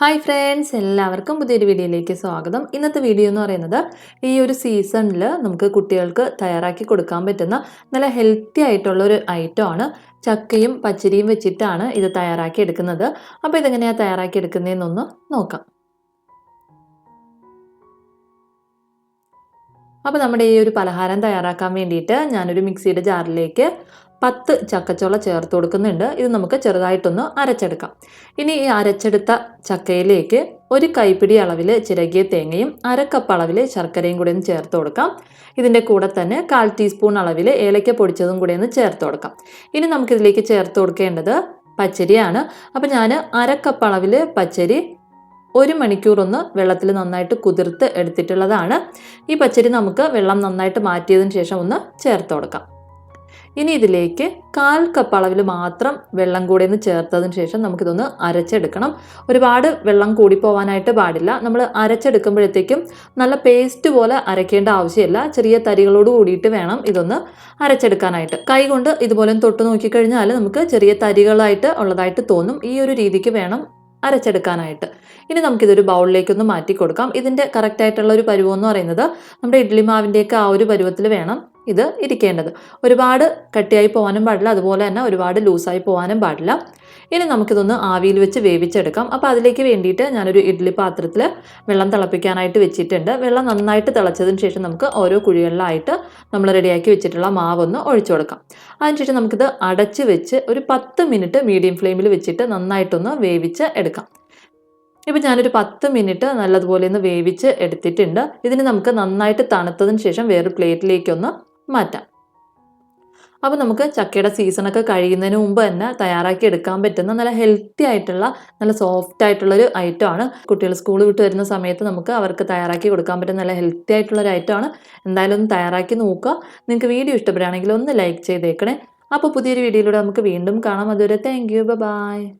Hi friends എല്ലാവർക്കും പുതിയൊരു വീഡിയോയിലേക്ക് സ്വാഗതം. ഇന്നത്തെ വീഡിയോ എന്ന് പറയുന്നത് ഈ ഒരു സീസണിൽ നമുക്ക് കുട്ടികൾക്ക് തയ്യാറാക്കി കൊടുക്കാൻ പറ്റുന്ന നല്ല ഹെൽത്തി ആയിട്ടുള്ള ഒരു ഐറ്റം ആണ്. ചക്കയും പച്ചരിയും വെച്ചിട്ടാണ് ഇത് തയ്യാറാക്കി എടുക്കുന്നത്. അപ്പോൾ ഇതെങ്ങനെയാണ് തയ്യാറാക്കി എടുക്കുന്നതെന്നൊന്ന് നോക്കാം. അപ്പോൾ നമ്മുടെ ഈ ഒരു പലഹാരം തയ്യാറാക്കാൻ വേണ്ടിയിട്ട് ഞാനൊരു മിക്സിയുടെ ജാറിലേക്ക് പത്ത് ചക്കച്ചുള ചേർത്ത് കൊടുക്കുന്നുണ്ട്. ഇത് നമുക്ക് ചെറുതായിട്ടൊന്ന് അരച്ചെടുക്കാം. ഇനി ഈ അരച്ചെടുത്ത ചക്കയിലേക്ക് ഒരു കൈപ്പിടി അളവിൽ ചിരകിയ തേങ്ങയും അരക്കപ്പ് അളവിൽ ശർക്കരയും കൂടി ഒന്ന് ചേർത്ത് കൊടുക്കാം. ഇതിന്റെ കൂടെ തന്നെ കാൽ ടീസ്പൂൺ അളവിൽ ഏലക്ക പൊടിച്ചതും കൂടി ഒന്ന് ചേർത്ത് കൊടുക്കാം. ഇനി നമുക്കിതിലേക്ക് ചേർത്ത് കൊടുക്കേണ്ടത് പച്ചരിയാണ്. അപ്പോൾ ഞാൻ അരക്കപ്പ് അളവിൽ പച്ചരി ഒരു മണിക്കൂറൊന്ന് വെള്ളത്തിൽ നന്നായിട്ട് കുതിർത്ത് എടുത്തിട്ടുള്ളതാണ്. ഈ പച്ചരി നമുക്ക് വെള്ളം നന്നായിട്ട് മാറ്റിയതിന് ശേഷം ഒന്ന് ചേർത്ത് കൊടുക്കാം. ഇനി ഇതിലേക്ക് കാൽ കപ്പ് അളവിൽ മാത്രം വെള്ളം കൂടി ഒന്ന് ചേർത്തതിന് ശേഷം നമുക്കിതൊന്ന് അരച്ചെടുക്കണം. ഒരുപാട് വെള്ളം കൂടി പോകാനായിട്ട് പാടില്ല. നമ്മൾ അരച്ചെടുക്കുമ്പോഴത്തേക്കും നല്ല പേസ്റ്റ് പോലെ അരയ്ക്കേണ്ട ആവശ്യമില്ല. ചെറിയ തരികളോട് കൂടിയിട്ട് വേണം ഇതൊന്ന് അരച്ചെടുക്കാനായിട്ട്. കൈകൊണ്ട് ഇതുപോലെ തൊട്ട് നോക്കിക്കഴിഞ്ഞാൽ നമുക്ക് ചെറിയ തരികളായിട്ട് ഉള്ളതായിട്ട് തോന്നും. ഈ ഒരു രീതിക്ക് വേണം അരച്ചെടുക്കാനായിട്ട്. ഇനി നമുക്കിതൊരു ബൗളിലേക്കൊന്ന് മാറ്റി കൊടുക്കാം ഇതിന്റെ കറക്റ്റായിട്ടുള്ള ഒരു പരുവം എന്ന് പറയുന്നത് നമ്മുടെ ഇഡ്ഡലി മാവിന്റെയൊക്കെ ആ ഒരു പരുവത്തിൽ വേണം. ഇത് ഇരിക്കേണ്ടത്. ഒരുപാട് കട്ടിയായി പോകാനും പാടില്ല അതുപോലെ തന്നെ ഒരുപാട് ലൂസായി പോകാനും പാടില്ല. ഇനി നമുക്കിതൊന്ന് ആവിയിൽ വെച്ച് വേവിച്ചെടുക്കാം. അപ്പോൾ അതിലേക്ക് വേണ്ടിയിട്ട് ഞാനൊരു ഇഡ്ഡലി പാത്രത്തിൽ വെള്ളം തിളപ്പിക്കാനായിട്ട് വെച്ചിട്ടുണ്ട്. വെള്ളം നന്നായിട്ട് തിളച്ചതിന് ശേഷം നമുക്ക് ഓരോ കുഴികളിലായിട്ട് നമ്മൾ റെഡിയാക്കി വെച്ചിട്ടുള്ള മാവൊന്ന് ഒഴിച്ചു കൊടുക്കാം. അതിനുശേഷം നമുക്കിത് അടച്ച് വെച്ച് ഒരു പത്ത് മിനിറ്റ് മീഡിയം ഫ്ലെയിമിൽ വെച്ചിട്ട് നന്നായിട്ടൊന്ന് വേവിച്ച് എടുക്കാം. ഇപ്പം ഞാനൊരു പത്ത് മിനിറ്റ് നല്ലതുപോലെ ഒന്ന് വേവിച്ച് എടുത്തിട്ടുണ്ട്. ഇതിന് നമുക്ക് നന്നായിട്ട് തണുത്തതിന് ശേഷം വേറൊരു പ്ലേറ്റിലേക്കൊന്ന് മാറ്റാം. അപ്പോൾ നമുക്ക് ചക്കയുടെ സീസണൊക്കെ കഴിയുന്നതിന് മുമ്പ് തന്നെ തയ്യാറാക്കി എടുക്കാൻ പറ്റുന്ന നല്ല ഹെൽത്തി ആയിട്ടുള്ള നല്ല സോഫ്റ്റ് ആയിട്ടുള്ളൊരു ആണ്. കുട്ടികൾ സ്കൂൾ വിട്ട് വരുന്ന സമയത്ത് നമുക്ക് അവർക്ക് തയ്യാറാക്കി കൊടുക്കാൻ പറ്റുന്ന നല്ല ഹെൽത്തി ആയിട്ടുള്ള ഒരു ആണ്. എന്തായാലും ഒന്ന് തയ്യാറാക്കി നോക്കുക. നിങ്ങൾക്ക് വീഡിയോ ഇഷ്ടപ്പെടുകയാണെങ്കിൽ ഒന്ന് ലൈക്ക് ചെയ്തേക്കണേ. അപ്പോൾ പുതിയൊരു വീഡിയോയിലൂടെ നമുക്ക് വീണ്ടും കാണാം. അതുവരെ താങ്ക് യു ബൈ